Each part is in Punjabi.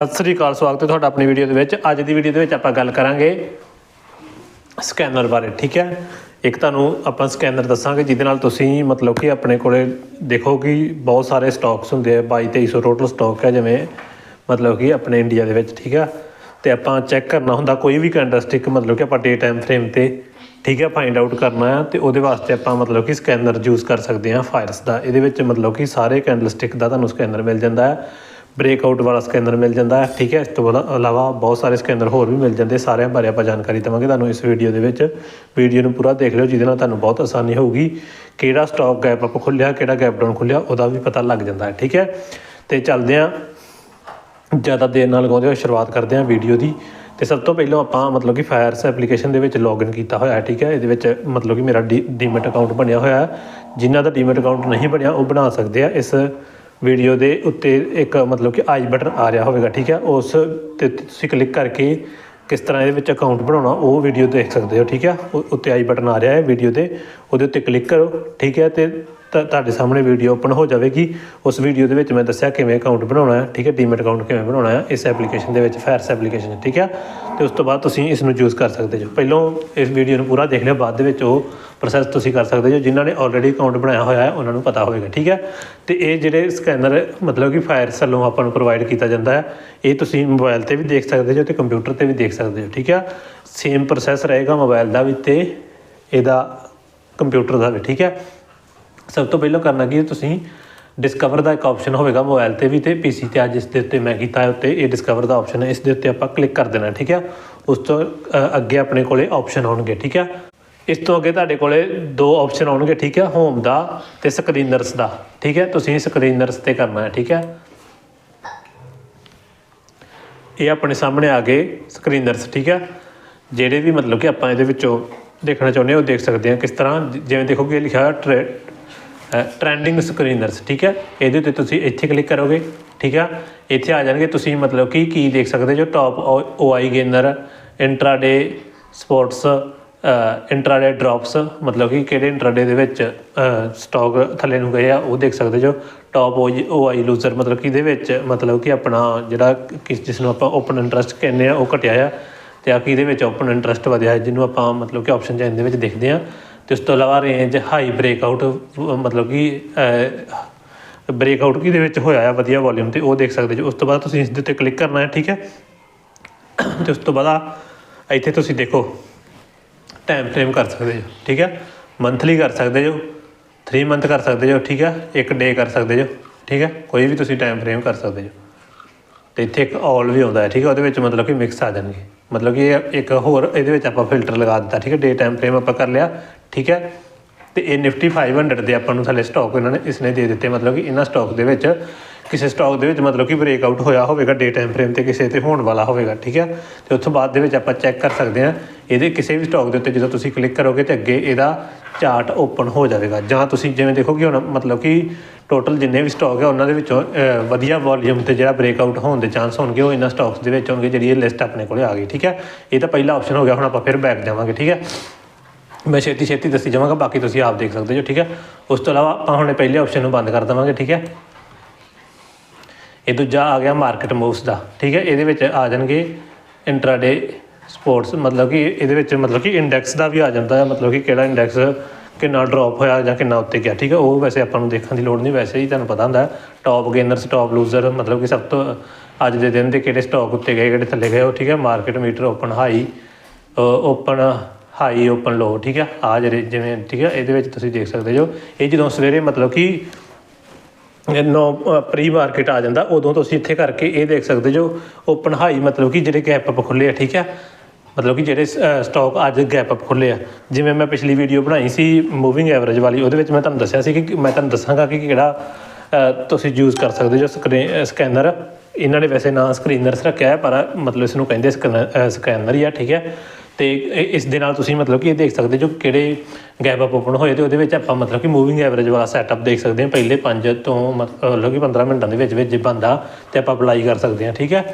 ਸਤਿ ਸ੍ਰੀ ਅਕਾਲ, ਸਵਾਗਤ ਹੈ ਤੁਹਾਡਾ ਆਪਣੀ ਵੀਡੀਓ ਦੇ ਵਿੱਚ। ਅੱਜ ਦੀ ਵੀਡੀਓ ਦੇ ਵਿੱਚ ਆਪਾਂ ਗੱਲ ਕਰਾਂਗੇ ਸਕੈਨਰ ਬਾਰੇ, ਠੀਕ ਹੈ? ਇੱਕ ਤੁਹਾਨੂੰ ਆਪਾਂ ਸਕੈਨਰ ਦੱਸਾਂਗੇ, ਜਿਹਦੇ ਨਾਲ ਤੁਸੀਂ ਮਤਲਬ ਕਿ ਆਪਣੇ ਕੋਲੇ ਦੇਖੋ ਕਿ ਬਹੁਤ ਸਾਰੇ ਸਟਾਕਸ ਹੁੰਦੇ ਆ 22 2300 ਟੋਟਲ ਸਟਾਕ ਹੈ ਜਿਵੇਂ ਮਤਲਬ ਕਿ ਆਪਣੇ ਇੰਡੀਆ ਦੇ ਵਿੱਚ, ਠੀਕ ਹੈ ਤੇ ਆਪਾਂ ਚੈੱਕ ਕਰਨਾ ਹੁੰਦਾ, ਕੋਈ ਵੀ ਕੈਂਡਲਸਟਿਕ ਮਤਲਬ ਕਿ ਆਪਾਂ ਡੇ ਟਾਈਮ ਫਰੇਮ ਤੇ, ਠੀਕ ਹੈ ਫਾਈਂਡ ਆਊਟ ਕਰਨਾ ਆ, ਤੇ ਉਹਦੇ ਵਾਸਤੇ ਆਪਾਂ ਮਤਲਬ ਕਿ ਸਕੈਨਰ ਯੂਜ਼ ਕਰ ਸਕਦੇ ਹਾਂ ਫਾਇਰਸ ਦਾ। ਇਹਦੇ ਵਿੱਚ ਮਤਲਬ ਕਿ ਸਾਰੇ ਕੈਂਡਲਸਟਿਕ ਦਾ ਤੁਹਾਨੂੰ ਸਕੈਨਰ ਮਿਲ ਜਾਂਦਾ ਹੈ ਬ੍ਰੇਕਆਊਟ ਵਾਲਾ ਸਕੈਨਰ ਮਿਲ ਜਾਂਦਾ ਹੈ, ਠੀਕ ਹੈ? ਇਸ ਤੋਂ ਬਾਅਦ ਇਲਾਵਾ ਬਹੁਤ ਸਾਰੇ ਸਕੈਨਰ ਹੋਰ ਵੀ ਮਿਲ ਜਾਂਦੇ, ਸਾਰਿਆਂ ਬਾਰੇ ਆਪਾਂ ਜਾਣਕਾਰੀ ਦੇਵਾਂਗੇ ਤੁਹਾਨੂੰ ਇਸ ਵੀਡੀਓ ਦੇ ਵਿੱਚ। ਵੀਡੀਓ ਨੂੰ ਪੂਰਾ ਦੇਖ ਲਿਓ, ਜਿਹਦੇ ਨਾਲ ਤੁਹਾਨੂੰ ਬਹੁਤ ਆਸਾਨੀ ਹੋਊਗੀ। ਕਿਹੜਾ ਸਟਾਕ ਗੈਪ ਅਪ ਖੁੱਲਿਆ ਕਿਹੜਾ ਗੈਪ ਡਾਊਨ ਖੁੱਲਿਆ ਉਹਦਾ ਵੀ ਪਤਾ ਲੱਗ ਜਾਂਦਾ ਹੈ, ਠੀਕ ਹੈ? ਤੇ ਚੱਲਦੇ ਹਾਂ। ਜ਼ਿਆਦਾ ਦੇਰ ਨਾਲ ਲਗਾਉਂਦੇ ਹੋਏ ਸ਼ੁਰੂਆਤ ਕਰਦੇ ਹਾਂ ਵੀਡੀਓ ਦੀ। ਤੇ ਸਭ ਤੋਂ ਪਹਿਲਾਂ ਆਪਾਂ ਮਤਲਬ ਕਿ ਫਾਇਰਸ ਐਪਲੀਕੇਸ਼ਨ ਦੇ ਵਿੱਚ ਲੌਗਇਨ ਕੀਤਾ ਹੋਇਆ ਹੈ, ਠੀਕ ਹੈ? ਇਹਦੇ ਵਿੱਚ ਮਤਲਬ ਕਿ ਮੇਰਾ ਡੀਮੈਟ ਅਕਾਊਂਟ ਬਣਿਆ ਹੋਇਆ ਹੈ। ਜਿਨ੍ਹਾਂ ਦਾ ਡੀਮੈਟ ਅਕਾਊਂਟ ਨਹੀਂ ਬਣਿਆ, ਉਹ ਬਣਾ ਸਕਦੇ ਆ ਇਸ ਵੀਡੀਓ ਦੇ ਉੱਤੇ ਇੱਕ ਮਤਲਬ ਕਿ ਆਈ ਬਟਨ ਆ ਰਿਹਾ ਹੋਵੇਗਾ, ਠੀਕ ਹੈ? ਉਸ ਤੇ ਤੁਸੀਂ ਕਲਿੱਕ ਕਰਕੇ ਕਿਸ ਤਰ੍ਹਾਂ ਇਹਦੇ ਵਿੱਚ ਅਕਾਊਂਟ ਬਣਾਉਣਾ, ਉਹ ਵੀਡੀਓ ਦੇਖ ਸਕਦੇ ਹੋ, ਠੀਕ ਹੈ? ਉਹ- ਉੱਤੇ ਆਈ ਬਟਨ ਆ ਰਿਹਾ ਹੈ ਵੀਡੀਓ ਦੇ, ਉਹਦੇ ਉੱਤੇ ਕਲਿੱਕ ਕਰੋ, ਠੀਕ ਹੈ? ਤੇ ਤੁਹਾਡੇ ਸਾਹਮਣੇ ਵੀਡੀਓ ਓਪਨ ਹੋ ਜਾਵੇਗੀ। ਉਸ ਵੀਡੀਓ ਦੇ ਵਿੱਚ ਮੈਂ ਦੱਸਿਆ ਕਿਵੇਂ ਅਕਾਊਂਟ ਬਣਾਉਣਾ ਹੈ, ਠੀਕ ਹੈ? ਡੀਮੈਟ ਅਕਾਊਂਟ ਕਿਵੇਂ ਬਣਾਉਣਾ ਹੈ, ਇਸ ਐਪਲੀਕੇਸ਼ਨ ਦੇ ਵਿੱਚ ਫਾਇਰਸ ਐਪਲੀਕੇਸ਼ਨ ਠੀਕ ਹੈ? ਤੇ ਉਸ ਤੋਂ ਬਾਅਦ ਤੁਸੀਂ ਇਸ ਨੂੰ ਯੂਜ਼ ਕਰ ਸਕਦੇ ਹੋ। ਪਹਿਲਾਂ ਇਸ ਵੀਡੀਓ ਨੂੰ ਪੂਰਾ ਦੇਖ ਲਿਓ, ਬਾਅਦ ਦੇ ਵਿੱਚ ਉਹ ਪ੍ਰੋਸੈਸ ਤੁਸੀਂ ਕਰ ਸਕਦੇ ਹੋ। ਜਿਨ੍ਹਾਂ ਨੇ ਆਲਰੇਡੀ ਅਕਾਊਂਟ ਬਣਾਇਆ ਹੋਇਆ ਹੈ, ਉਹਨਾਂ ਨੂੰ ਪਤਾ ਹੋਵੇਗਾ, ਠੀਕ ਹੈ? ਤੇ ਇਹ ਜਿਹੜੇ ਸਕੈਨਰ ਮਤਲਬ ਕਿ ਫਾਇਰਸ ਵੱਲੋਂ ਆਪਾਂ ਨੂੰ ਪ੍ਰੋਵਾਈਡ ਕੀਤਾ ਜਾਂਦਾ ਹੈ, ਇਹ ਤੁਸੀਂ ਮੋਬਾਈਲ ਤੇ ਵੀ ਦੇਖ ਸਕਦੇ ਹੋ ਤੇ ਕੰਪਿਊਟਰ ਤੇ ਵੀ ਦੇਖ ਸਕਦੇ ਹੋ, ਠੀਕ ਹੈ? ਸੇਮ ਪ੍ਰੋਸੈਸ ਰਹੇਗਾ ਮੋਬਾਈਲ ਦਾ ਵੀ ਤੇ ਇਹਦਾ ਕੰਪਿਊਟਰ ਦਾ ਵੀ, ਠੀਕ ਹੈ? ਸਭ ਤੋਂ ਪਹਿਲਾਂ ਕਰਨਾ ਕੀ ਹੈ, ਤੁਸੀਂ ਡਿਸਕਵਰ ਦਾ ਇੱਕ ਆਪਸ਼ਨ ਹੋਵੇਗਾ ਮੋਬਾਈਲ ਤੇ ਵੀ ਤੇ ਪੀਸੀ ਤੇ। ਅੱਜ ਇਸ ਦੇ ਉੱਤੇ ਮੈਂ ਕੀਤਾ ਹੈ, ਉੱਤੇ ਇਹ ਡਿਸਕਵਰ ਦਾ ਆਪਸ਼ਨ ਹੈ। ਇਸ ਦੇ ਉੱਤੇ ਆਪਾਂ ਕਲਿੱਕ ਕਰ ਦੇਣਾ, ਠੀਕ ਹੈ? ਉਸ ਤੋਂ ਅੱਗੇ ਆਪਣੇ ਕੋਲੇ ਆਪਸ਼ਨ ਹੋਣਗੇ ਠੀਕ ਹੈ? ਇਸ ਤੋਂ ਅੱਗੇ ਤੁਹਾਡੇ ਕੋਲੇ ਦੋ ਆਪਸ਼ਨ ਆਉਣਗੇ, ਠੀਕ ਹੈ? ਹੋਮ ਦਾ ਤੇ ਸਕਰੀਨਰਸ ਦਾ, ਠੀਕ ਹੈ? ਤੁਸੀਂ ਸਕਰੀਨਰਸ ਤੇ ਕਰਨਾ ਹੈ, ਠੀਕ ਹੈ? ਇਹ ਆਪਣੇ ਸਾਹਮਣੇ ਆ ਗਏ ਸਕਰੀਨਰਸ ਠੀਕ ਹੈ? ਜਿਹੜੇ ਵੀ ਮਤਲਬ ਕਿ ਆਪਾਂ ਇਹਦੇ ਵਿੱਚੋਂ ਦੇਖਣਾ ਚਾਹੁੰਦੇ ਹਾਂ, ਉਹ ਦੇਖ ਸਕਦੇ ਹਾਂ ਕਿਸ ਤਰ੍ਹਾਂ। ਜ- ਜਿਵੇਂ ਦੇਖੋਗੇ ਲਿਖਿਆ ਹੋਇਆ ਟ੍ਰੈਂਡਿੰਗ ਸਕਰੀਨਰਸ ਠੀਕ ਹੈ? ਇਹਦੇ ਉੱਤੇ ਤੁਸੀਂ ਇੱਥੇ ਕਲਿੱਕ ਕਰੋਗੇ, ਠੀਕ ਆ? ਇੱਥੇ ਆ ਜਾਣਗੇ, ਤੁਸੀਂ ਮਤਲਬ ਕਿ ਕੀ ਦੇਖ ਸਕਦੇ ਜੋ top OI gainer intraday spurts intraday drops ਮਤਲਬ ਕਿ ਕਿਹੜੇ ਇੰਟਰਾਡੇ ਦੇ ਵਿੱਚ ਸਟਾਕ ਥੱਲੇ ਨੂੰ ਗਏ ਆ, ਉਹ ਦੇਖ ਸਕਦੇ ਜੋ ਟਾਪ OI ਲੂਜ਼ਰ ਮਤਲਬ ਕਿ ਇਹਦੇ ਵਿੱਚ, ਮਤਲਬ ਕਿ ਆਪਣਾ ਜਿਹੜਾ ਕਿਸ, ਜਿਸ ਨੂੰ ਆਪਾਂ ਓਪਨ ਇੰਟਰਸਟ ਕਹਿੰਦੇ ਆ, ਉਹ ਘਟਿਆ ਆ। ਤੇ ਆ ਕਿ ਇਹਦੇ ਵਿੱਚ ਓਪਨ ਇੰਟਰਸਟ ਵਧਿਆ, ਜਿਹਨੂੰ ਆਪਾਂ ਮਤਲਬ ਕਿ ਆਪਸ਼ਨ ਚੈਨ ਦੇ ਵਿੱਚ ਦੇਖਦੇ ਆ। ਤੇ ਉਸ ਤੋਂ ਇਲਾਵਾ ਰੇਂਜ ਹਾਈ ਬ੍ਰੇਕਆਊਟ ਮਤਲਬ ਕਿ ਬ੍ਰੇਕਆਊਟ ਕਿਹਦੇ ਵਿੱਚ ਹੋਇਆ ਆ, ਵਧੀਆ ਵੋਲਿਊਮ ਤੇ, ਉਹ ਦੇਖ ਸਕਦੇ ਜੋ ਉਸ ਤੋਂ ਬਾਅਦ ਤੁਸੀਂ ਇਸ ਦੇ ਉੱਤੇ ਕਲਿੱਕ ਕਰਨਾ ਹੈ, ਠੀਕ ਹੈ? ਤੇ ਉਸ ਤੋਂ ਬਾਅਦ ਇੱਥੇ ਤੁਸੀਂ ਦੇਖੋ ਟਾਈਮ ਫਰੇਮ ਕਰ ਸਕਦੇ ਹੋ, ਠੀਕ ਹੈ? ਮੰਥਲੀ ਕਰ ਸਕਦੇ ਜੋ 3 ਮੰਥ ਕਰ ਸਕਦੇ ਜੋ ਠੀਕ ਹੈ? ਇੱਕ ਡੇ ਕਰ ਸਕਦੇ ਜੋ ਠੀਕ ਹੈ? ਕੋਈ ਵੀ ਤੁਸੀਂ ਟਾਈਮ ਫਰੇਮ ਕਰ ਸਕਦੇ ਜੋ ਤੇ ਇੱਥੇ ਇੱਕ ਆਲ ਵੀ ਆਉਂਦਾ ਹੈ, ਠੀਕ ਹੈ? ਉਹਦੇ ਵਿੱਚ ਮਤਲਬ ਕਿ ਮਿਕਸ ਆ ਜਾਣਗੇ। ਮਤਲਬ ਕਿ ਇਹ ਇੱਕ ਹੋਰ ਇਹਦੇ ਵਿੱਚ ਆਪਾਂ ਫਿਲਟਰ ਲਗਾ ਦਿੱਤਾ, ਠੀਕ ਹੈ ਡੇ ਟਾਈਮ ਫਰੇਮ ਆਪਾਂ ਕਰ ਲਿਆ, ਠੀਕ ਹੈ, ਤੇ ਇਹ ਨਿਫਟੀ 500 ਦੇ ਆਪਾਂ ਨੂੰ ਥੱਲੇ ਸਟਾਕ ਇਹਨਾਂ ਨੇ, ਇਸਨੇ ਦੇ ਦਿੱਤੇ, ਮਤਲਬ ਕਿ ਇਹਨਾਂ ਸਟਾਕ ਦੇ ਵਿੱਚ ਕਿਸੇ ਸਟਾਕ ਦੇ ਵਿੱਚ ਮਤਲਬ ਕਿ ਬ੍ਰੇਕਆਊਟ ਹੋਇਆ ਹੋਵੇਗਾ ਡੇ ਟਾਈਮ ਫਰੇਮ ਤੇ ਕਿਸੇ ਤੇ ਹੋਣ ਵਾਲਾ ਹੋਵੇਗਾ, ਠੀਕ ਹੈ, ਤੇ ਉਸ ਤੋਂ ਬਾਅਦ ਦੇ ਵਿੱਚ ਆਪਾਂ ਚੈੱਕ ਕਰ ਸਕਦੇ ਹਾਂ, ਇਹਦੇ ਕਿਸੇ ਵੀ ਸਟਾਕ ਦੇ ਉੱਤੇ ਜਦੋਂ ਤੁਸੀਂ ਕਲਿੱਕ ਕਰੋਗੇ ਤੇ ਅੱਗੇ ਇਹਦਾ ਚਾਰਟ ਓਪਨ ਹੋ ਜਾਵੇਗਾ, ਜਾਂ ਤੁਸੀਂ ਜਿਵੇਂ ਦੇਖੋਗੇ ਹੁਣ ਮਤਲਬ ਕਿ ਟੋਟਲ ਜਿੰਨੇ ਵੀ ਸਟਾਕ ਹੈ ਉਹਨਾਂ ਦੇ ਵਿੱਚੋਂ ਵਧੀਆ ਵੋਲਿਊਮ ਤੇ ਜਿਹੜਾ ਬ੍ਰੇਕ ਆਊਟ ਹੋਣ ਦੇ ਚਾਂਸ ਹੋਣਗੇ, ਉਹ ਇਹਨਾਂ ਸਟਾਕਸ ਦੇ ਵਿੱਚ ਹੋਣਗੇ, ਜਿਹੜੀ ਇਹ ਲਿਸਟ ਆਪਣੇ ਕੋਲੇ ਆ ਗਈ, ਠੀਕ ਹੈ? ਇਹ ਤਾਂ ਪਹਿਲਾ ਆਪਸ਼ਨ ਹੋ ਗਿਆ, ਹੁਣ ਆਪਾਂ ਫਿਰ ਬੈਕ ਜਾਵਾਂਗੇ, ਠੀਕ ਹੈ? ਮੈਂ ਛੇਤੀ ਛੇਤੀ ਦੱਸੀ ਜਾਵਾਂਗਾ, ਬਾਕੀ ਤੁਸੀਂ ਆਪ ਦੇਖ ਸਕਦੇ ਹੋ, ਠੀਕ ਹੈ? ਉਸ ਤੋਂ ਇਲਾਵਾ ਆਪਾਂ ਹੁਣ ਪਹਿਲੇ ਆਪਸ਼ਨ ਨੂੰ ਬੰਦ ਕਰ ਦੇਵਾਂਗੇ, ਠੀਕ ਹੈ? ਇਹ ਦੂਜਾ ਆ ਗਿਆ ਮਾਰਕੀਟ ਮੂਵਸ ਦਾ, ਠੀਕ ਹੈ? ਇਹਦੇ ਵਿੱਚ ਆ ਜਾਣਗੇ ਇੰਟਰਾਡੇ ਸਪੋਰਟਸ ਮਤਲਬ ਕਿ ਇਹਦੇ ਵਿੱਚ ਮਤਲਬ ਕਿ ਇੰਡੈਕਸ ਦਾ ਵੀ ਆ ਜਾਂਦਾ ਹੈ, ਮਤਲਬ ਕਿ ਕਿਹੜਾ ਇੰਡੈਕਸ ਕਿੰਨਾ ਡ੍ਰੌਪ ਹੋਇਆ ਜਾਂ ਕਿੰਨਾ ਉੱਤੇ ਗਿਆ, ਠੀਕ ਹੈ? ਉਹ ਵੈਸੇ ਆਪਾਂ ਨੂੰ ਦੇਖਣ ਦੀ ਲੋੜ ਨਹੀਂ, ਵੈਸੇ ਹੀ ਤੁਹਾਨੂੰ ਪਤਾ ਹੁੰਦਾ ਟੌਪ ਗੇਨਰਸ ਟੌਪ ਲੂਜ਼ਰ ਮਤਲਬ ਕਿ ਸਭ ਤੋਂ ਅੱਜ ਦੇ ਦਿਨ ਦੇ ਕਿਹੜੇ ਸਟਾਕ ਉੱਤੇ ਗਏ, ਕਿਹੜੇ ਥੱਲੇ ਗਏ, ਉਹ ਠੀਕ ਹੈ market meter open high open high open low ਠੀਕ ਹੈ? ਆ ਜਿਹੜੇ ਜਿਵੇਂ, ਠੀਕ ਹੈ, ਇਹਦੇ ਵਿੱਚ ਤੁਸੀਂ ਦੇਖ ਸਕਦੇ ਜੋ ਇਹ ਜਦੋਂ ਸਵੇਰੇ ਮਤਲਬ ਕਿ ਨੋ ਪ੍ਰੀ ਮਾਰਕੀਟ ਆ ਜਾਂਦਾ, ਉਦੋਂ ਤੁਸੀਂ ਇੱਥੇ ਕਰਕੇ ਇਹ ਦੇਖ ਸਕਦੇ ਜੋ ਓਪਨ ਹਾਈ ਮਤਲਬ ਕਿ ਜਿਹੜੇ ਗੈਪ ਅਪ ਖੁੱਲੇ ਆ, ਠੀਕ ਹੈ? ਮਤਲਬ ਕਿ ਜਿਹੜੇ ਸਟਾਕ ਅੱਜ ਗੈਪ ਅਪ ਖੁੱਲੇ ਆ। ਜਿਵੇਂ ਮੈਂ ਪਿਛਲੀ ਵੀਡੀਓ ਬਣਾਈ ਸੀ ਮੂਵਿੰਗ ਐਵਰੇਜ ਵਾਲੀ, ਉਹਦੇ ਵਿੱਚ ਮੈਂ ਤੁਹਾਨੂੰ ਦੱਸਿਆ ਸੀ ਕਿ ਮੈਂ ਤੁਹਾਨੂੰ ਦੱਸਾਂਗਾ ਕਿ ਕਿਹੜਾ ਤੁਸੀਂ ਯੂਜ਼ ਕਰ ਸਕਦੇ ਜੋ ਸਕੈਨਰ ਇਹਨਾਂ ਨੇ ਵੈਸੇ ਨਾਂ ਸਕਰੀਨਰਸ ਰੱਖਿਆ ਹੈ, ਪਰ ਮਤਲਬ ਇਸ ਨੂੰ ਕਹਿੰਦੇ ਸਕੈਨਰ ਹੀ ਆ, ਠੀਕ ਹੈ। ਤੇ ਇਸ ਦੇ ਨਾਲ ਤੁਸੀਂ ਮਤਲਬ ਕਿ ਇਹ ਦੇਖ ਸਕਦੇ ਜੋ ਕਿਹੜੇ ਗੈਪ ਅਪ ਓਪਨ ਹੋਏ ਤੇ ਉਹਦੇ ਵਿੱਚ ਆਪਾਂ ਮਤਲਬ ਕਿ ਮੂਵਿੰਗ ਐਵਰੇਜ ਵਾਲਾ ਸੈਟਅਪ ਦੇਖ ਸਕਦੇ ਹਾਂ। ਪਹਿਲੇ 5 ਤੋਂ ਮਤਲਬ ਕਿ 15 ਮਿੰਟਾਂ ਦੇ ਵਿੱਚ ਵਿੱਚ ਜੇ ਬੰਦਾ ਤੇ ਆਪਾਂ ਅਪਲਾਈ ਕਰ ਸਕਦੇ ਹਾਂ, ਠੀਕ ਹੈ।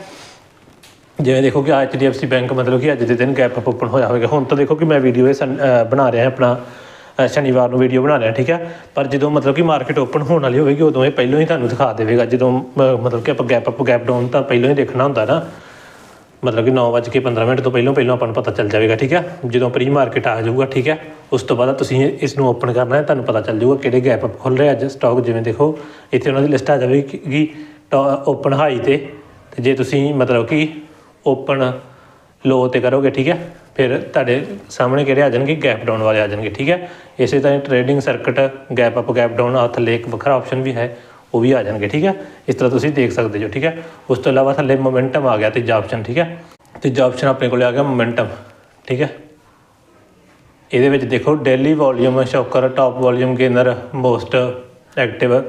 ਜਿਵੇਂ ਦੇਖੋ ਕਿ ਐਚਡੀਐਫਸੀ ਬੈਂਕ ਮਤਲਬ ਕਿ ਅੱਜ ਦੇ ਦਿਨ ਗੈਪ ਅਪ ਓਪਨ ਹੋਇਆ ਹੋਵੇਗਾ। ਹੁਣ ਤਾਂ ਦੇਖੋ ਕਿ ਮੈਂ ਵੀਡੀਓ ਇਹ ਸਨ- ਬਣਾ ਰਿਹਾ, ਆਪਣਾ ਸ਼ਨੀਵਾਰ ਨੂੰ ਵੀਡੀਓ ਬਣਾ ਰਿਹਾ, ਠੀਕ ਹੈ? ਪਰ ਜਦੋਂ ਮਤਲਬ ਕਿ ਮਾਰਕੀਟ ਓਪਨ ਹੋਣ ਵਾਲੀ ਹੋਵੇਗੀ, ਉਦੋਂ ਇਹ ਪਹਿਲਾਂ ਹੀ ਤੁਹਾਨੂੰ ਦਿਖਾ ਦੇਵੇਗਾ। ਜਦੋਂ ਮ- ਮਤਲਬ ਕਿ ਆਪਾਂ ਗੈਪ ਅਪ ਗੈਪ ਡਾਊਨ ਤਾਂ ਪਹਿਲਾਂ ਹੀ ਦੇਖਣਾ ਹੁੰਦਾ ਨਾ। ਮਤਲਬ ਕਿ 9:15 ਮਿੰਟ ਤੋਂ ਪਹਿਲਾਂ ਪਹਿਲਾਂ ਆਪਾਂ ਨੂੰ ਪਤਾ ਚੱਲ ਜਾਵੇਗਾ, ਠੀਕ ਹੈ? ਜਦੋਂ ਪ੍ਰੀ ਮਾਰਕੀਟ ਆ ਜਾਊਗਾ, ਠੀਕ ਹੈ? ਉਸ ਤੋਂ ਬਾਅਦ ਤੁਸੀਂ ਇਸ ਨੂੰ ਓਪਨ ਕਰਨਾ ਹੈ, ਤੁਹਾਨੂੰ ਪਤਾ ਚੱਲ ਜਾਊਗਾ ਕਿਹੜੇ ਗੈਪ ਅਪ ਖੁੱਲ ਰਹੇ ਅੱਜ ਸਟਾਕ ਜਿਵੇਂ ਦੇਖੋ, ਇੱਥੇ ਉਹਨਾਂ ਦੀ ਲਿਸਟ ਆ ਜਾਵੇਗੀ ਓਪਨ ਹਾਈ ਤੇ। ਤੇ ਜੇ ਤੁਸੀਂ ਮਤਲਬ ਕਿ ਓਪਨ ਲੋ ਤੇ ਕਰੋਗੇ, ਠੀਕ ਹੈ? ਫਿਰ ਤੁਹਾਡੇ ਸਾਹਮਣੇ ਕਿਹੜੇ ਆ ਜਾਣਗੇ? ਗੈਪ ਡਾਊਨ ਵਾਲੇ ਆ ਜਾਣਗੇ, ਠੀਕ ਹੈ? ਇਸੇ ਤਰ੍ਹਾਂ trading circuit gap up gap down ਆ ਥੱਲੇ ਇੱਕ ਵੱਖਰਾ ਆਪਸ਼ਨ ਵੀ ਹੈ, ਉਹ ਵੀ ਆ ਜਾਣਗੇ, ਠੀਕ ਹੈ? ਇਸ ਤਰ੍ਹਾਂ ਤੁਸੀਂ ਦੇਖ ਸਕਦੇ ਹੋ ਠੀਕ ਹੈ? ਉਸ ਤੋਂ ਇਲਾਵਾ ਥੱਲੇ ਮੋਮੈਂਟਮ ਆ ਗਿਆ ਤੀਜਾ ਆਪਸ਼ਨ ਠੀਕ ਹੈ? ਤੀਜਾ ਆਪਸ਼ਨ ਆਪਣੇ ਕੋਲ ਆ ਗਿਆ ਮੋਮੈਂਟਮ ਠੀਕ ਹੈ? ਇਹਦੇ ਵਿੱਚ ਦੇਖੋ daily volume shocker top volume gainer most active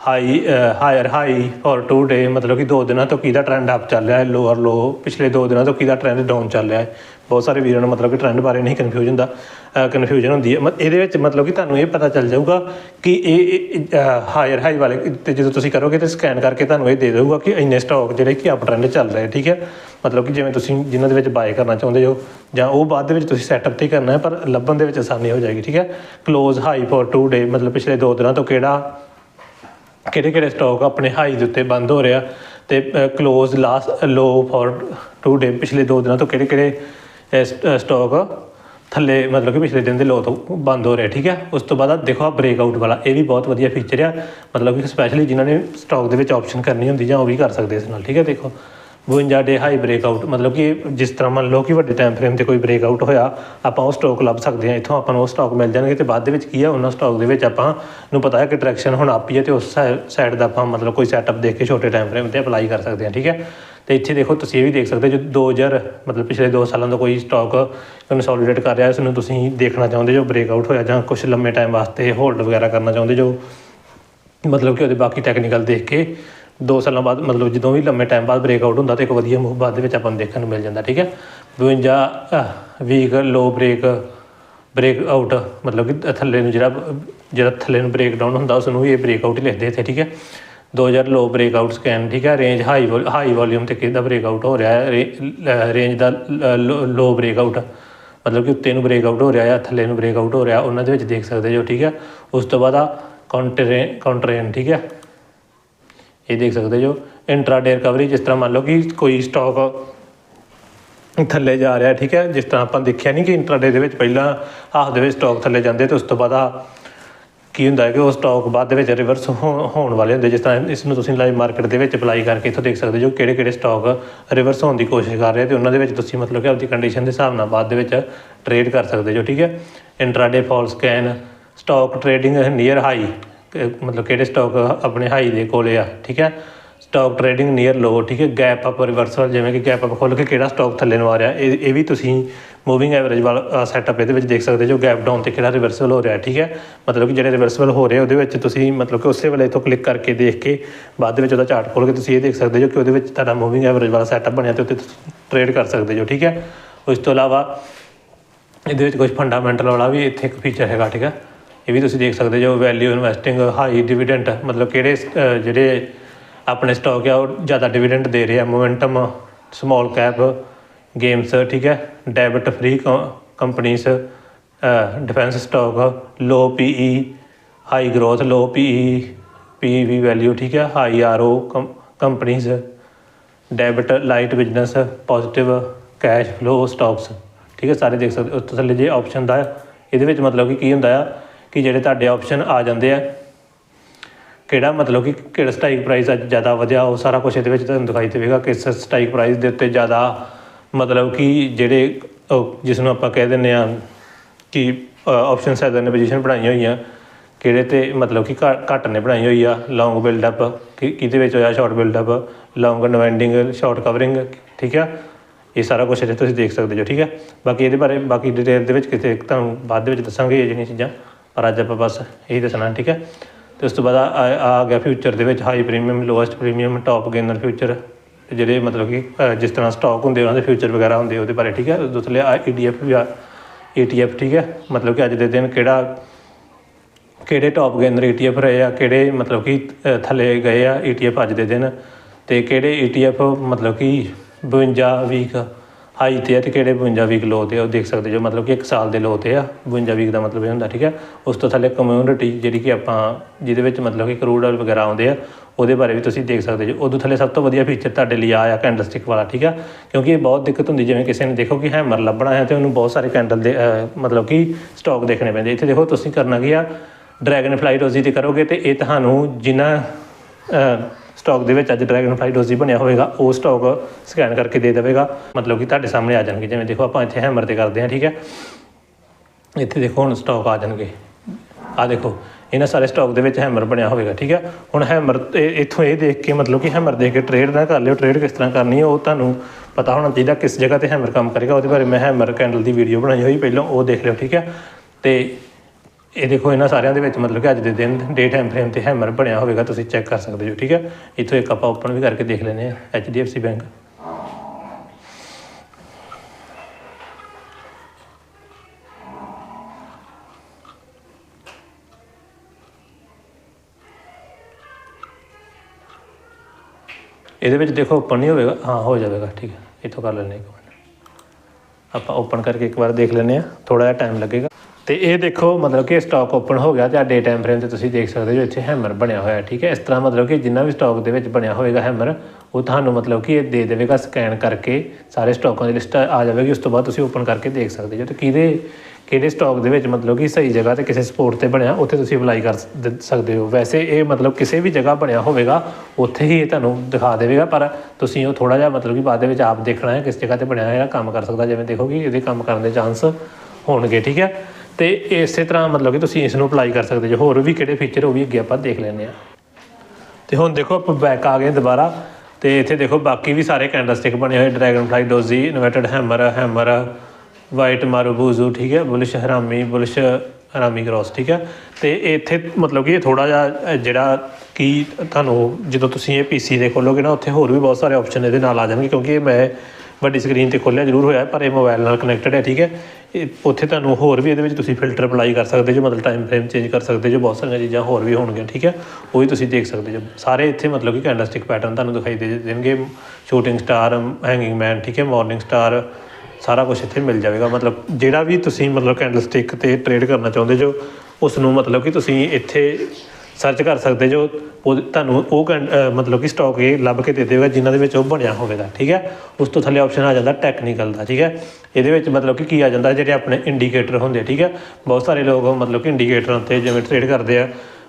high higher high for two day ਮਤਲਬ ਕਿ ਦੋ ਦਿਨਾਂ ਤੋਂ ਕਿਹਦਾ ਟ੍ਰੈਂਡ ਅਪ ਚੱਲ ਰਿਹਾ ਹੈ ਲੋਅਰ ਲੋ ਪਿਛਲੇ ਦੋ ਦਿਨਾਂ ਤੋਂ ਕਿਹਦਾ ਟ੍ਰੈਂਡ ਡਾਊਨ ਚੱਲ ਰਿਹਾ ਹੈ ਬਹੁਤ ਸਾਰੇ ਵੀਰਾਂ ਨੂੰ ਮਤਲਬ ਕਿ ਟ੍ਰੈਂਡ ਬਾਰੇ ਨਹੀਂ ਕਨਫਿਊਜ਼ਨ ਦਾ ਕਨਫਿਊਜ਼ਨ ਹੁੰਦੀ ਹੈ ਮ- ਇਹਦੇ ਵਿੱਚ ਮਤਲਬ ਕਿ ਤੁਹਾਨੂੰ ਇਹ ਪਤਾ ਚੱਲ ਜਾਊਗਾ ਕਿ ਇਹ ਹਾਇਰ ਹਾਈ ਵਾਲੇ ਤੇ ਜਦੋਂ ਤੁਸੀਂ ਕਰੋਗੇ ਤੇ ਸਕੈਨ ਕਰਕੇ ਤੁਹਾਨੂੰ ਇਹ ਦੇ ਦੇਊਗਾ ਕਿ ਇੰਨੇ ਸਟਾਕ ਜਿਹੜੇ ਕਿ ਅਪ ਟ੍ਰੈਂਡ ਚੱਲ ਰਹੇ ਠੀਕ ਹੈ ਮਤਲਬ ਕਿ ਜਿਵੇਂ ਤੁਸੀਂ ਜਿਨ੍ਹਾਂ ਦੇ ਵਿੱਚ ਬਾਏ ਕਰਨਾ ਚਾਹੁੰਦੇ ਹੋ ਜਾਂ ਉਹ ਬਾਅਦ ਦੇ ਵਿੱਚ ਤੁਸੀਂ ਸੈਟਅਪ ਤੇ ਹੀ ਕਰਨਾ ਹੈ ਪਰ ਲੱਭਣ ਦੇ ਵਿੱਚ ਆਸਾਨੀ ਹੋ ਜਾਏਗੀ ਠੀਕ ਹੈ close high for two day ਮਤਲਬ ਪਿਛਲੇ ਦੋ ਦਿਨਾਂ ਤੋਂ ਕਿਹੜਾ ਕਿਹੜੇ ਕਿਹੜੇ ਸਟਾਕ ਆਪਣੇ ਹਾਈ ਦੇ ਉੱਤੇ ਬੰਦ ਹੋ ਰਿਹਾ ਤੇ close last low for two day ਪਿਛਲੇ ਦੋ ਦਿਨਾਂ ਤੋਂ ਕਿਹੜੇ ਕਿਹੜੇ ਸਟਾਕ ਥੱਲੇ ਮਤਲਬ ਕਿ ਪਿਛਲੇ ਦਿਨ ਦੇ ਲੋ ਤੋਂ ਬੰਦ ਹੋ ਰਿਹਾ, ਠੀਕ ਹੈ ਉਸ ਤੋਂ ਬਾਅਦ ਆਹ ਦੇਖੋ ਆ ਬ੍ਰੇਕਆਊਟ ਵਾਲਾ, ਇਹ ਵੀ ਬਹੁਤ ਵਧੀਆ ਫੀਚਰ ਆ। ਮਤਲਬ ਕਿ ਸਪੈਸ਼ਲੀ ਜਿਨ੍ਹਾਂ ਨੇ ਸਟਾਕ ਦੇ ਵਿੱਚ ਆਪਸ਼ਨ ਕਰਨੀ ਹੁੰਦੀ ਜਾਂ ਉਹ ਵੀ ਕਰ ਸਕਦੇ ਇਸ ਨਾਲ, ਠੀਕ ਹੈ ਦੇਖੋ। 52 ਡੇ ਹਾਈ ਬ੍ਰੇਕਆਊਟ ਮਤਲਬ ਕਿ ਜਿਸ ਤਰ੍ਹਾਂ ਮੰਨ ਲਓ ਕਿ ਵੱਡੇ ਟਾਈਮ ਫਰੇਮ ਤੇ ਕੋਈ ਬ੍ਰੇਕਆਊਟ ਹੋਇਆ, ਆਪਾਂ ਉਹ ਸਟਾਕ ਲੱਭ ਸਕਦੇ ਹਾਂ। ਇੱਥੋਂ ਆਪਾਂ ਨੂੰ ਉਹ ਸਟਾਕ ਮਿਲ ਜਾਣਗੇ ਤੇ ਬਾਅਦ ਦੇ ਵਿੱਚ ਕੀ ਆ, ਉਹਨਾਂ ਸਟਾਕ ਦੇ ਵਿੱਚ ਆਪਾਂ ਨੂੰ ਪਤਾ ਹੈ ਕਿ ਡਾਇਰੈਕਸ਼ਨ ਹੁਣ ਆਪੀ ਹੈ ਤੇ ਉਸ ਸਾਈਡ ਦਾ ਆਪਾਂ ਮਤਲਬ ਕੋਈ ਸੈਟਅਪ ਦੇਖ ਕੇ ਛੋਟੇ ਟਾਈਮ ਫਰੇਮ ਤੇ ਅਪਲਾਈ ਕਰ ਸਕਦੇ ਹਾਂ, ਠੀਕ ਹੈ? ਤੇ ਇੱਥੇ ਦੇਖੋ, ਤੁਸੀਂ ਇਹ ਵੀ ਦੇਖ ਸਕਦੇ ਹੋ ਜੋ 2000 ਮਤਲਬ ਪਿਛਲੇ 2 ਸਾਲਾਂ ਦਾ ਕੋਈ ਸਟਾਕ ਕੰਸੋਲੀਡੇਟ ਕਰ ਰਿਹਾ, ਇਸ ਨੂੰ ਤੁਸੀਂ ਦੇਖਣਾ ਚਾਹੁੰਦੇ ਜੋ ਬ੍ਰੇਕਆਊਟ ਹੋਇਆ ਜਾਂ ਕੁਝ ਲੰਮੇ ਟਾਈਮ ਵਾਸਤੇ ਹੋਲਡ ਵਗੈਰਾ ਕਰਨਾ ਚਾਹੁੰਦੇ ਜੋ ਮਤਲਬ ਕਿ ਉਹਦੇ ਬਾਕੀ ਟੈਕਨੀਕਲ ਦੇਖ ਕੇ 2 ਸਾਲਾਂ ਬਾਅਦ, ਮਤਲਬ ਜਦੋਂ ਵੀ ਲੰਮੇ ਟਾਈਮ ਬਾਅਦ ਬ੍ਰੇਕਆਊਟ ਹੁੰਦਾ ਤੇ ਇੱਕ ਵਧੀਆ ਮੂਵ ਬਾਅਦ ਦੇ ਵਿੱਚ ਆਪਾਂ ਨੂੰ ਦੇਖਣ ਨੂੰ ਮਿਲ ਜਾਂਦਾ, ਠੀਕ ਹੈ? 52 week low break break out ਮਤਲਬ ਕਿ ਥੱਲੇ ਨੂੰ ਜਿਹੜਾ ਜਿਹੜਾ ਥੱਲੇ ਨੂੰ ਬ੍ਰੇਕ ਡਾਊਨ ਹੁੰਦਾ ਉਸ ਨੂੰ ਵੀ ਇਹ ਬ੍ਰੇਕ ਆਊਟ ਹੀ ਲਿਖਦੇ ਇੱਥੇ, ਠੀਕ ਹੈ? 2000 ਲੋ ਬ੍ਰੇਕ ਆਊਟ ਸਕੈਨ ਠੀਕ ਹੈ? ਰੇਂਜ ਹਾਈ ਹਾਈ ਵੋਲਿਊਮ ਤੇ ਕਿਹਦਾ ਬ੍ਰੇਕ ਆਊਟ ਹੋ ਰਿਹਾ ਹੈ? ਰੇਂਜ ਦਾ ਲੋ ਬ੍ਰੇਕ ਆਊਟ ਮਤਲਬ ਕਿ ਉੱਤੇ ਨੂੰ ਬ੍ਰੇਕ ਆਊਟ ਹੋ ਰਿਹਾ ਹੈ ਥੱਲੇ ਨੂੰ ਬ੍ਰੇਕ ਆਊਟ ਹੋ ਰਿਹਾ, ਉਹਨਾਂ ਦੇ ਵਿੱਚ ਦੇਖ ਸਕਦੇ ਜੋ, ਠੀਕ ਹੈ? ਉਸ ਤੋਂ ਬਾਅਦ ਆ ਕਾਊਂਟਰ ਕਾਊਂਟਰੇਨ ਠੀਕ ਹੈ? ਇਹ ਦੇਖ ਸਕਦੇ ਜੋ ਇੰਟਰਾਡੇ ਰਿਕਵਰੀ ਜਿਸ ਤਰ੍ਹਾਂ ਮੰਨ ਲਓ ਕਿ ਕੋਈ ਸਟਾਕ ਥੱਲੇ ਜਾ ਰਿਹਾ, ਠੀਕ ਹੈ, ਜਿਸ ਤਰ੍ਹਾਂ ਆਪਾਂ ਦੇਖਿਆ ਨਹੀਂ ਕਿ ਇੰਟਰਾਡੇ ਦੇ ਵਿੱਚ ਪਹਿਲਾਂ ਹਾਫ ਦੇ ਵਿੱਚ ਸਟਾਕ ਥੱਲੇ ਜਾਂਦੇ ਤੇ ਉਸ ਤੋਂ ਬਾਅਦ ਆ ਕੀ ਹੁੰਦਾ ਹੈ ਕਿ ਉਹ ਸਟਾਕ ਬਾਅਦ ਦੇ ਵਿੱਚ ਰਿਵਰਸ ਹੋਣ ਵਾਲੇ ਹੁੰਦੇ, ਜਿਸ ਤਰ੍ਹਾਂ ਇਸ ਨੂੰ ਤੁਸੀਂ ਲਾਈਵ ਮਾਰਕੀਟ ਦੇ ਵਿੱਚ ਅਪਲਾਈ ਕਰਕੇ ਇੱਥੋਂ ਦੇਖ ਸਕਦੇ ਜੋ ਕਿਹੜੇ ਕਿਹੜੇ ਸਟਾਕ ਰਿਵਰਸ ਹੋਣ ਦੀ ਕੋਸ਼ਿਸ਼ ਕਰ ਰਹੇ ਤੇ ਉਹਨਾਂ ਦੇ ਵਿੱਚ ਤੁਸੀਂ ਮਤਲਬ ਕਿ ਆਪਦੀ ਕੰਡੀਸ਼ਨ ਦੇ ਹਿਸਾਬ ਨਾਲ ਬਾਅਦ ਦੇ ਵਿੱਚ ਟ੍ਰੇਡ ਕਰ ਸਕਦੇ ਜੋ, ਠੀਕ ਹੈ। Intraday fall scan stock trading near high ਮਤਲਬ ਕਿਹੜੇ ਸਟਾਕ ਆਪਣੇ ਹਾਈ ਦੇ ਕੋਲੇ ਆ, ਠੀਕ ਹੈ? ਸਟਾਕ ਟ੍ਰੇਡਿੰਗ ਨੀਅਰ ਲੋ ਠੀਕ ਹੈ? ਗੈਪ ਅਪ ਰਿਵਰਸਲ ਜਿਵੇਂ ਕਿ ਗੈਪ ਅਪ ਖੁੱਲ ਕੇ ਕਿਹੜਾ ਸਟਾਕ ਥੱਲੇ ਨੂੰ ਆ ਰਿਹਾ, ਇਹ ਇਹ ਵੀ ਤੁਸੀਂ ਮੂਵਿੰਗ ਐਵਰੇਜ ਵਾਲਾ ਸੈਟਅਪ ਇਹਦੇ ਵਿੱਚ ਦੇਖ ਸਕਦੇ ਜੋ ਗੈਪ ਡਾਊਨ ਤੇ ਕਿਹੜਾ ਰਿਵਰਸਲ ਹੋ ਰਿਹਾ, ਠੀਕ ਹੈ? ਮਤਲਬ ਕਿ ਜਿਹੜੇ ਰਿਵਰਸਲ ਹੋ ਰਹੇ, ਉਹਦੇ ਵਿੱਚ ਤੁਸੀਂ ਮਤਲਬ ਕਿ ਉਸੇ ਵੇਲੇ ਇੱਥੋਂ ਕਲਿੱਕ ਕਰਕੇ ਦੇਖ ਕੇ ਬਾਅਦ ਦੇ ਵਿੱਚ ਉਹਦਾ ਚਾਰਟ ਖੋਲ ਕੇ ਤੁਸੀਂ ਇਹ ਦੇਖ ਸਕਦੇ ਜੋ ਕਿ ਉਹਦੇ ਵਿੱਚ ਤੁਹਾਡਾ ਮੂਵਿੰਗ ਐਵਰੇਜ ਵਾਲਾ ਸੈਟਅਪ ਬਣਿਆ ਤੇ ਉੱਤੇ ਤੁਸੀਂ ਟ੍ਰੇਡ ਕਰ ਸਕਦੇ ਜੋ, ਠੀਕ ਹੈ? ਉਸ ਤੋਂ ਇਲਾਵਾ ਇਹਦੇ ਵਿੱਚ ਕੁਝ ਫੰਡਾਮੈਂਟਲ ਵਾਲਾ ਵੀ ਇੱਥੇ ਇੱਕ ਫੀਚਰ ਹੈਗਾ, ਠੀਕ ਹੈ? ਇਹ ਵੀ ਤੁਸੀਂ ਦੇਖ ਸਕਦੇ ਜੋ ਵੈਲਿਊ ਇਨਵੈਸਟਿੰਗ ਹਾਈ ਡਿਵੀਡੈਂਟ ਮਤਲਬ ਕਿਹੜੇ ਅਹ, ਜਿਹੜੇ ਆਪਣੇ ਸਟਾਕ ਆ ਉਹ ਜ਼ਿਆਦਾ ਡਿਵੀਡੈਂਟ ਦੇ ਰਹੇ ਆ ਮੋਮੈਂਟਮ ਸਮਾਲ ਕੈਪ ਗੇਮਸ ਠੀਕ ਹੈ ਡੈਬਿਟ ਫ੍ਰੀ ਕੰਪਨੀਆਂ defence stock low PE high growth low PE PV value ਠੀਕ ਹੈ ਹਾਈ ਆਰਓ ਕੰਪਨੀਆਂ debit light business positive cash flow stocks ਠੀਕ ਹੈ ਸਾਰੇ ਦੇਖ ਸਕਦੇ ਹੋ ਉਸ ਤੋਂ ਥੱਲੇ ਜੇ ਆਪਸ਼ਨ ਦਾ ਇਹਦੇ ਵਿੱਚ ਮਤਲਬ ਕਿ ਕੀ ਹੁੰਦਾ ਆ ਕਿ ਜਿਹੜੇ ਤੁਹਾਡੇ ਆਪਸ਼ਨ ਆ ਜਾਂਦੇ ਆ। ਕਿਹੜਾ ਮਤਲਬ ਕਿ ਕਿਹੜਾ ਸਟ੍ਰਾਈਕ ਪ੍ਰਾਈਸ ਅੱਜ ਜ਼ਿਆਦਾ ਵਧਿਆ, ਉਹ ਸਾਰਾ ਕੁਝ ਇਹਦੇ ਵਿੱਚ ਤੁਹਾਨੂੰ ਦਿਖਾਈ ਦੇਵੇਗਾ ਕਿਸ ਸਟ੍ਰਾਈਕ ਪ੍ਰਾਈਸ ਦੇ ਉੱਤੇ ਜ਼ਿਆਦਾ ਮਤਲਬ ਕਿ ਜਿਹੜੇ ਜਿਸ ਨੂੰ ਆਪਾਂ ਕਹਿ ਦਿੰਦੇ ਆ ਕਿ ਆਪਸ਼ਨ ਸੈਲਰ ਨੇ ਪੋਜੀਸ਼ਨ ਬਣਾਈਆਂ ਹੋਈਆਂ। ਕਿਹੜੇ ਤੇ ਮਤਲਬ ਕਿ ਘ- ਘੱਟ ਨੇ ਬਣਾਈ ਹੋਈ ਆ ਲੌਂਗ ਬਿਲਡ ਅਪ ਕਿਹਦੇ ਵਿੱਚ ਹੋਇਆ short build up long unwinding short covering ਠੀਕ ਆ? ਇਹ ਸਾਰਾ ਕੁਝ ਇੱਥੇ ਤੁਸੀਂ ਦੇਖ ਸਕਦੇ ਹੋ ਠੀਕ ਹੈ ਬਾਕੀ ਇਹਦੇ ਬਾਰੇ, ਬਾਕੀ ਡਿਟੇਲ ਦੇ ਵਿੱਚ ਕਿਤੇ ਤੁਹਾਨੂੰ ਬਾਅਦ ਦੇ ਵਿੱਚ ਦੱਸਾਂਗੇ ਇਹ ਜਿਹੜੀਆਂ ਚੀਜ਼ਾਂ। ਪਰ ਅੱਜ ਆਪਾਂ ਬਸ ਇਹੀ ਦੱਸਣਾ, ਠੀਕ ਹੈ? ਤੇ ਉਸ ਤੋਂ ਬਾਅਦ ਆ ਗਿਆ ਫਿਊਚਰ ਦੇ ਵਿੱਚ high premium lowest premium top gainer future ਜਿਹੜੇ ਮਤਲਬ ਕਿ ਜਿਸ ਤਰ੍ਹਾਂ ਸਟਾਕ ਹੁੰਦੇ ਉਹਨਾਂ ਦੇ ਫਿਊਚਰ ਵਗੈਰਾ ਹੁੰਦੇ ਉਹਦੇ ਬਾਰੇ, ਠੀਕ ਹੈ? ਦੂਸਰੇ ਆ ਈਟੀਐਫ ਵੀ ਆ ਈਟੀਐਫ ਠੀਕ ਹੈ? ਮਤਲਬ ਕਿ ਅੱਜ ਦੇ ਦਿਨ ਕਿਹੜਾ, ਕਿਹੜੇ ਟੌਪ ਗੇਨਰ ETF ਰਹੇ ਆ, ਕਿਹੜੇ ਮਤਲਬ ਕਿ ਥੱਲੇ ਗਏ ਆ ETF ਅੱਜ ਦੇ ਦਿਨ, ਤੇ ਕਿਹੜੇ ETF ਮਤਲਬ ਕਿ 52 ਵੀਕ ਹਾਈ ਤੇ ਆ ਤੇ ਕਿਹੜੇ 52 ਵੀਕ ਲੋ ਤੇ ਆ, ਉਹ ਦੇਖ ਸਕਦੇ ਜੋ ਮਤਲਬ ਕਿ 1 ਸਾਲ ਦੇ ਲੋ ਤੇ ਆ 52 ਵੀਕ ਦਾ ਮਤਲਬ ਇਹ ਹੁੰਦਾ, ਠੀਕ ਹੈ? ਉਸ ਤੋਂ ਥੱਲੇ ਕਮਿਊਨਿਟੀ ਜਿਹੜੀ ਕਿ ਆਪਾਂ, ਜਿਹਦੇ ਵਿੱਚ ਮਤਲਬ ਕਿ ਕਰੂਡ ਵਗੈਰਾ ਆਉਂਦੇ ਆ, ਉਹਦੇ ਬਾਰੇ ਵੀ ਤੁਸੀਂ ਦੇਖ ਸਕਦੇ ਜੋ। ਉਦੋਂ ਥੱਲੇ ਸਭ ਤੋਂ ਵਧੀਆ ਫੀਚਰ ਤੁਹਾਡੇ ਲਈ ਆਇਆ ਆ ਕੈਂਡਲ ਸਟਿਕ ਵਾਲਾ, ਠੀਕ ਆ ਕਿਉਂਕਿ ਇਹ ਬਹੁਤ ਦਿੱਕਤ ਹੁੰਦੀ, ਜਿਵੇਂ ਕਿਸੇ ਨੇ ਦੇਖੋ ਕਿ ਹੈਮਰ ਲੱਭਣਾ ਹੈ ਤੇ ਉਹਨੂੰ ਬਹੁਤ ਸਾਰੇ ਕੈਂਡਲ ਦੇ ਮਤਲਬ ਕਿ ਸਟਾਕ ਦੇਖਣੇ ਪੈਂਦੇ। ਇੱਥੇ ਦੇਖੋ ਤੁਸੀਂ ਕਰਨਾ ਕੀ ਆ ਡਰੈਗਨ ਫਲਾਈ ਰੋਜ਼ੀ ਤੇ ਕਰੋਗੇ ਤੇ ਇਹ ਤੁਹਾਨੂੰ ਜਿਨ੍ਹਾਂ ਸਟਾਕ ਦੇ ਵਿੱਚ ਅੱਜ ਡਰੈਗਨ ਫਲਾਈ ਰੋਜ਼ੀ ਬਣਿਆ ਹੋਵੇਗਾ, ਉਹ ਸਟਾਕ ਸਕੈਨ ਕਰਕੇ ਦੇ ਦੇਵੇਗਾ। ਮਤਲਬ ਕਿ ਤੁਹਾਡੇ ਸਾਹਮਣੇ ਆ ਜਾਣਗੇ, ਜਿਵੇਂ ਦੇਖੋ ਆਪਾਂ ਇੱਥੇ ਹੈਮਰ ਤੇ ਕਰਦੇ ਹਾਂ, ਠੀਕ ਹੈ। ਇੱਥੇ ਦੇਖੋ ਹੁਣ ਸਟਾਕ ਆ ਜਾਣਗੇ। ਆ ਦੇਖੋ, ਇਹਨਾਂ ਸਾਰੇ ਸਟਾਕ ਦੇ ਵਿੱਚ ਹੈਮਰ ਬਣਿਆ ਹੋਵੇਗਾ, ਠੀਕ ਹੈ। ਹੁਣ ਹੈਮਰ ਇੱਥੋਂ ਇਹ ਦੇਖ ਕੇ ਮਤਲਬ ਕਿ ਹੈਮਰ ਦੇਖ ਕੇ ਟ੍ਰੇਡ ਨਾ ਕਰ ਲਿਓ ਟ੍ਰੇਡ ਕਿਸ ਤਰ੍ਹਾਂ ਕਰਨੀ ਹੈ, ਉਹ ਤੁਹਾਨੂੰ ਪਤਾ ਹੋਣਾ ਚਾਹੀਦਾ ਕਿਸ ਜਗ੍ਹਾ ਤੇ ਹੈਮਰ ਕੰਮ ਕਰੇਗਾ। ਉਹਦੇ ਬਾਰੇ ਮੈਂ ਹੈਮਰ ਕੈਂਡਲ ਦੀ ਵੀਡੀਓ ਬਣਾਈ ਹੋਈ ਪਹਿਲਾਂ, ਉਹ ਦੇਖ ਲਿਓ, ਠੀਕ ਹੈ। ਤੇ ਇਹ ਦੇਖੋ ਇਹਨਾਂ ਸਾਰਿਆਂ ਦੇ ਵਿੱਚ ਮਤਲਬ ਕਿ ਅੱਜ ਦੇ ਦਿਨ ਡੇ ਟਾਈਮ ਫਰੇਮ ਤੇ ਹੈਮਰ ਬਣਿਆ ਹੋਵੇਗਾ, ਤੁਸੀਂ ਚੈੱਕ ਕਰ ਸਕਦੇ ਹੋ, ਠੀਕ ਹੈ? ਇੱਥੋਂ ਇੱਕ ਆਪਾਂ ਓਪਨ ਵੀ ਕਰਕੇ ਦੇਖ ਲੈਂਦੇ ਹਾਂ, HDFC ਬੈਂਕ ਇਹਦੇ ਵਿੱਚ ਦੇਖੋ ਓਪਨ ਨਹੀਂ ਹੋਵੇਗਾ, ਹਾਂ, ਹੋ ਜਾਵੇਗਾ, ਠੀਕ ਹੈ। ਇੱਥੋਂ ਕਰ ਲੈਂਦੇ ਹਾਂ ਇੱਕ ਮਿੰਟ। ਆਪਾਂ ਓਪਨ ਕਰਕੇ ਇੱਕ ਵਾਰ ਦੇਖ ਲੈਂਦੇ ਆ ਥੋੜਾ ਜਿਹਾ ਟਾਈਮ ਲੱਗੇਗਾ। ਤੇ ਇਹ ਦੇਖੋ, ਮਤਲਬ ਕਿ ਸਟਾਕ ਓਪਨ ਹੋ ਗਿਆ ਤੇ ਆ ਡੇ ਟਾਈਮ ਫਰੇਮ ਤੇ ਤੁਸੀਂ ਦੇਖ ਸਕਦੇ ਹੋ ਇੱਥੇ ਹੈਮਰ ਬਣਿਆ ਹੋਇਆ, ਠੀਕ ਹੈ? ਇਸ ਤਰ੍ਹਾਂ ਮਤਲਬ ਕਿ ਜਿੰਨਾ ਵੀ ਸਟਾਕ ਦੇ ਵਿੱਚ ਬਣਿਆ ਹੋਵੇਗਾ ਹੈਮਰ ਉਹ ਤੁਹਾਨੂੰ ਮਤਲਬ ਕਿ ਇਹ ਦੇ ਦੇਵੇਗਾ ਸਕੈਨ ਕਰਕੇ, ਸਾਰੇ ਸਟਾਕਾਂ ਦੀ ਲਿਸਟ ਆ ਜਾਵੇਗੀ, ਉਸ ਤੋਂ ਬਾਅਦ ਤੁਸੀਂ ਓਪਨ ਕਰਕੇ ਦੇਖ ਸਕਦੇ ਹੋ। ਤੇ ਕਿਹਦੇ, ਕਿਹੜੇ ਸਟਾਕ ਦੇ ਵਿੱਚ ਮਤਲਬ ਕਿ ਸਹੀ ਜਗ੍ਹਾ ਤੇ ਕਿਸੇ ਸਪੋਰਟ ਤੇ ਬਣਿਆ, ਉੱਥੇ ਤੁਸੀਂ ਅਪਲਾਈ ਕਰ ਸ- ਸਕਦੇ ਹੋ। ਵੈਸੇ ਇਹ ਮਤਲਬ ਕਿਸੇ ਵੀ ਜਗ੍ਹਾ ਬਣਿਆ ਹੋਵੇਗਾ, ਉੱਥੇ ਹੀ ਇਹ ਤੁਹਾਨੂੰ ਦਿਖਾ ਦੇਵੇਗਾ, ਪਰ ਤੁਸੀਂ ਉਹ ਥੋੜਾ ਜਿਹਾ ਮਤਲਬ ਕਿ ਬਾਅਦ ਦੇ ਵਿੱਚ ਆਪ ਦੇਖਣਾ ਹੈ ਕਿਸ ਜਗ੍ਹਾ ਤੇ ਬਣਿਆ ਹੋਇਆ, ਕੰਮ ਕਰ ਸਕਦਾ, ਜਿਵੇਂ ਦੇਖੋ ਕਿ ਇਹਦੇ ਕੰਮ ਕਰਨ ਦੇ ਚਾਂਸ ਹੋਣਗੇ, ਠੀਕ ਹੈ? ਤੇ ਇਸੇ ਤਰ੍ਹਾਂ ਮਤਲਬ ਕਿ ਤੁਸੀਂ ਇਸ ਨੂੰ ਅਪਲਾਈ ਕਰ ਸਕਦੇ ਜੋ ਹੋਰ ਵੀ ਕਿਹੜੇ ਫੀਚਰ ਉਹ ਵੀ ਅੱਗੇ ਆਪਾਂ ਦੇਖ ਲੈਂਦੇ ਆ ਤੇ ਹੁਣ ਦੇਖੋ ਆਪਾਂ ਬੈਕ ਆ ਗਏ ਦੁਬਾਰਾ। ਤੇ ਇੱਥੇ ਦੇਖੋ ਬਾਕੀ ਵੀ ਸਾਰੇ ਕੈਂਡਲ ਸਟਿਕ ਬਣੇ ਹੋਏ। Dragonfly doji inverted hammer hammer white marubozu ਠੀਕ ਹੈ? Bullish harami bullish harami cross ਠੀਕ ਹੈ? ਤੇ ਇੱਥੇ ਮਤਲਬ ਕਿ ਇਹ ਥੋੜਾ ਜਿਹਾ ਜਿਹੜਾ ਕਿ ਤੁਹਾਨੂੰ ਜਦੋਂ ਤੁਸੀਂ ਇਹ ਪੀਸੀ ਦੇ ਖੋਲੋਗੇ ਨਾ, ਉੱਥੇ ਹੋਰ ਵੀ ਬਹੁਤ ਸਾਰੇ ਆਪਸ਼ਨ ਇਹਦੇ ਨਾਲ ਆ ਜਾਣਗੇ। ਕਿਉਂਕਿ ਇਹ ਮੈਂ ਵੱਡੀ ਸਕਰੀਨ ਤੇ ਖੋਲਿਆ, ਜ਼ਰੂਰ ਹੋਇਆ, ਪਰ ਇਹ ਮੋਬਾਈਲ ਨਾਲ ਕਨੈਕਟਡ ਹੈ, ਠੀਕ ਹੈ? ਇਹ ਉੱਥੇ ਤੁਹਾਨੂੰ ਹੋਰ ਵੀ ਇਹਦੇ ਵਿੱਚ ਤੁਸੀਂ ਫਿਲਟਰ ਅਪਲਾਈ ਕਰ ਸਕਦੇ ਜੋ ਮਤਲਬ ਟਾਈਮ ਫਰੇਮ ਚੇਂਜ ਕਰ ਸਕਦੇ ਜੋ ਬਹੁਤ ਸਾਰੀਆਂ ਚੀਜ਼ਾਂ ਹੋਰ ਵੀ ਹੋਣਗੀਆਂ, ਠੀਕ ਹੈ? ਉਹ ਵੀ ਤੁਸੀਂ ਦੇਖ ਸਕਦੇ ਜੋ। ਸਾਰੇ ਇੱਥੇ ਮਤਲਬ ਕਿ ਕੈਂਡਲਸਟਿਕ ਪੈਟਰਨ ਤੁਹਾਨੂੰ ਦਿਖਾਈ ਦੇ ਦੇਣਗੇ। ਸ਼ੂਟਿੰਗ ਸਟਾਰ ਹੈਂਗਿੰਗ ਮੈਨ ਠੀਕ ਹੈ? ਮਾਰਨਿੰਗ ਸਟਾਰ ਸਾਰਾ ਕੁਝ ਇੱਥੇ ਮਿਲ ਜਾਵੇਗਾ। ਮਤਲਬ ਜਿਹੜਾ ਵੀ ਤੁਸੀਂ ਮਤਲਬ ਕੈਂਡਲਸਟਿਕ ਤੇ ਟ੍ਰੇਡ ਕਰਨਾ ਚਾਹੁੰਦੇ ਜੋ ਉਸ ਨੂੰ ਮਤਲਬ ਕਿ ਤੁਸੀਂ ਇੱਥੇ ਸਰਚ ਕਰ ਸਕਦੇ ਜੋ ਉਹ ਤੁਹਾਨੂੰ ਉਹ ਕੈਂਡ- ਮਤਲਬ ਕਿ ਸਟਾਕ ਇਹ ਲੱਭ ਕੇ ਦੇ ਦੇਵੇਗਾ, ਜਿਨ੍ਹਾਂ ਦੇ ਵਿੱਚ ਉਹ ਬਣਿਆ ਹੋਵੇਗਾ, ਠੀਕ ਹੈ? ਉਸ ਤੋਂ ਥੱਲੇ ਆਪਸ਼ਨ ਆ ਜਾਂਦਾ ਟੈਕਨੀਕਲ ਦਾ, ਠੀਕ ਹੈ? ਇਹਦੇ ਵਿੱਚ ਮਤਲਬ ਕਿ ਕੀ ਆ ਜਾਂਦਾ, ਜਿਹੜੇ ਆਪਣੇ ਇੰਡੀਕੇਟਰ ਹੁੰਦੇ, ਠੀਕ ਹੈ? ਬਹੁਤ ਸਾਰੇ ਲੋਕ ਮਤਲਬ ਕਿ ਇੰਡੀਕੇਟਰਾਂ ਤੇ ਜਿਵੇਂ ਟ੍ਰੇਡ ਕਰਦੇ ਆ,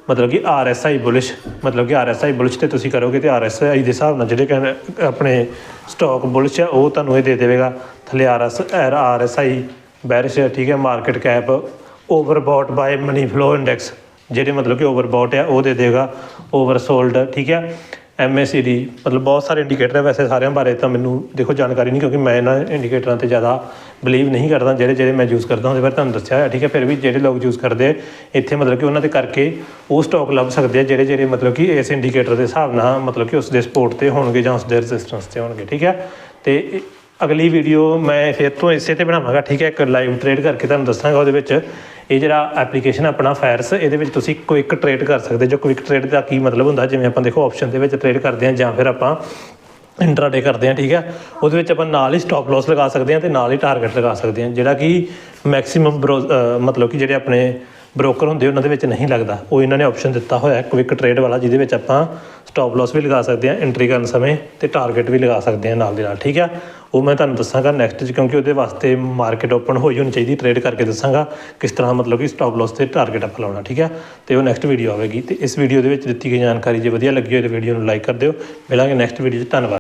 ਮਤਲਬ ਕਿ ਆਰਐਸਆਈ ਬੁਲਿਸ਼ ਮਤਲਬ ਕਿ ਆਰਐਸਆਈ ਬੁਲਿਸ਼ ਤੇ ਤੁਸੀਂ ਕਰੋਗੇ ਤੇ ਆਰਐਸਆਈ ਦੇ ਹਿਸਾਬ ਨਾਲ ਜਿਹੜੇ ਕਹਿਣ- ਆਪਣੇ ਸਟਾਕ ਬੁਲਿਸ਼ ਆ, ਉਹ ਤੁਹਾਨੂੰ ਇਹ ਦੇ ਦੇਵੇਗਾ, ਥੱਲੇ ਆਰਐਸ ਆਰਐਸਆਈ ਬੈਰਿਸ਼ ਠੀਕ ਹੈ? Market cap overbought by money flow index ਜਿਹੜੇ ਮਤਲਬ ਕਿ ਓਵਰਬੌਟ ਆ, ਉਹ ਦੇ ਦੇਗਾ ਓਵਰਸੋਲਡ ਠੀਕ ਹੈ ਐਮਐਸਸੀਡੀ ਮਤਲਬ ਬਹੁਤ ਸਾਰੇ ਇੰਡੀਕੇਟਰ ਹੈ ਵੈਸੇ ਸਾਰਿਆਂ ਬਾਰੇ ਤਾਂ ਮੈਨੂੰ ਦੇਖੋ ਜਾਣਕਾਰੀ ਨਹੀਂ, ਕਿਉਂਕਿ ਮੈਂ ਇਹਨਾਂ ਇੰਡੀਕੇਟਰਾਂ ਤੇ ਜ਼ਿਆਦਾ ਬਲੀਵ ਨਹੀਂ ਕਰਦਾ, ਜਿਹੜੇ ਜਿਹੜੇ ਮੈਂ ਯੂਜ਼ ਕਰਦਾ ਉਹਦੇ ਬਾਰੇ ਤੁਹਾਨੂੰ ਦੱਸਿਆ ਹੋਇਆ, ਠੀਕ ਹੈ ਫਿਰ ਵੀ ਜਿਹੜੇ ਲੋਕ ਯੂਜ਼ ਕਰਦੇ, ਇੱਥੇ ਮਤਲਬ ਕਿ ਉਹਨਾਂ ਦੇ ਕਰਕੇ ਉਹ ਸਟਾਕ ਲੱਭ ਸਕਦੇ ਆ, ਜਿਹੜੇ ਜਿਹੜੇ ਮਤਲਬ ਕਿ ਇਸ ਇੰਡੀਕੇਟਰ ਦੇ ਹਿਸਾਬ ਨਾਲ, ਮਤਲਬ ਕਿ ਉਸ ਦੇ ਸਪੋਰਟ ਤੇ ਹੋਣਗੇ ਜਾਂ ਉਸ ਦੇ ਰੈਜ਼ਿਸਟੈਂਸ ਤੇ ਹੋਣਗੇ, ਠੀਕ ਹੈ ਤੇ ਅਗਲੀ ਵੀਡੀਓ ਮੈਂ ਫਿਰ ਤੋਂ ਇਸੇ ਤੇ ਬਣਾਵਾਂਗਾ, ਠੀਕ ਹੈ? ਇੱਕ ਲਾਈਵ ਟ੍ਰੇਡ ਕਰਕੇ ਤੁਹਾਨੂੰ ਦੱਸਾਂਗਾ ਉਹਦੇ ਵਿੱਚ। ਇਹ ਜਿਹੜਾ ਐਪਲੀਕੇਸ਼ਨ ਆਪਣਾ ਫਾਇਰਸ ਇਹਦੇ ਵਿੱਚ ਤੁਸੀਂ ਕੁਇਕ ਟ੍ਰੇਡ ਕਰ ਸਕਦੇ ਜੋ ਕੁਇਕ ਟ੍ਰੇਡ ਦਾ ਕੀ ਮਤਲਬ ਹੁੰਦਾ, ਜਿਵੇਂ ਆਪਾਂ ਦੇਖੋ ਆਪਸ਼ਨ ਦੇ ਵਿੱਚ ਟ੍ਰੇਡ ਕਰਦੇ ਹਾਂ ਜਾਂ ਫਿਰ ਆਪਾਂ ਇੰਟਰਾਡੇ ਕਰਦੇ ਹਾਂ, ਠੀਕ ਹੈ? ਉਹਦੇ ਵਿੱਚ ਆਪਾਂ ਨਾਲ ਹੀ ਸਟਾਪ ਲਾਸ ਲਗਾ ਸਕਦੇ ਹਾਂ ਤੇ ਨਾਲ ਹੀ ਟਾਰਗੇਟ ਲਗਾ ਸਕਦੇ ਹਾਂ, ਜਿਹੜਾ ਕਿ ਮੈਕਸਿਮਮ ਮਤਲਬ ਕਿ ਜਿਹੜੇ ਆਪਣੇ ਬ੍ਰੋਕਰ ਹੁੰਦੇ, ਉਹਨਾਂ ਦੇ ਵਿੱਚ ਨਹੀਂ ਲੱਗਦਾ। ਉਹ ਇਹਨਾਂ ਨੇ ਆਪਸ਼ਨ ਦਿੱਤਾ ਹੋਇਆ ਕੁਇਕ ਟ੍ਰੇਡ ਵਾਲਾ, ਜਿਹਦੇ ਵਿੱਚ ਆਪਾਂ ਸਟਾਪ ਲਾਸ ਵੀ ਲਗਾ ਸਕਦੇ ਹਾਂ ਐਂਟਰੀ ਕਰਨ ਸਮੇਂ ਤੇ ਟਾਰਗੇਟ ਵੀ ਲਗਾ ਸਕਦੇ ਹਾਂ ਨਾਲ ਦੇ ਨਾਲ, ਠੀਕ ਹੈ ਉਹ ਮੈਂ ਤੁਹਾਨੂੰ ਦੱਸਾਂਗਾ ਨੈਕਸਟ 'ਚ ਕਿਉਂਕਿ ਉਹਦੇ ਵਾਸਤੇ ਮਾਰਕੀਟ ਓਪਨ ਹੋਈ ਹੋਣੀ ਚਾਹੀਦੀ ਟ੍ਰੇਡ ਕਰਕੇ ਦੱਸਾਂਗਾ ਕਿਸ ਤਰ੍ਹਾਂ ਮਤਲਬ ਕਿ ਸਟਾਪ ਲਾਸ ਤੇ ਟਾਰਗੇਟ ਆਪਾਂ ਲਾਉਣਾ, ਠੀਕ ਹੈ ਤੇ ਉਹ ਨੈਕਸਟ ਵੀਡੀਓ ਆਵੇਗੀ। ਤੇ ਇਸ ਵੀਡੀਓ ਦੇ ਵਿੱਚ ਦਿੱਤੀ ਗਈ ਜਾਣਕਾਰੀ ਜੇ ਵਧੀਆ ਲੱਗੀ ਹੋਵੇ ਤਾਂ ਵੀਡੀਓ ਨੂੰ ਲਾਈਕ ਕਰ ਦਿਓ। ਮਿਲਾਂਗੇ ਨੈਕਸਟ ਵੀਡੀਓ 'ਚ, ਧੰਨਵਾਦ।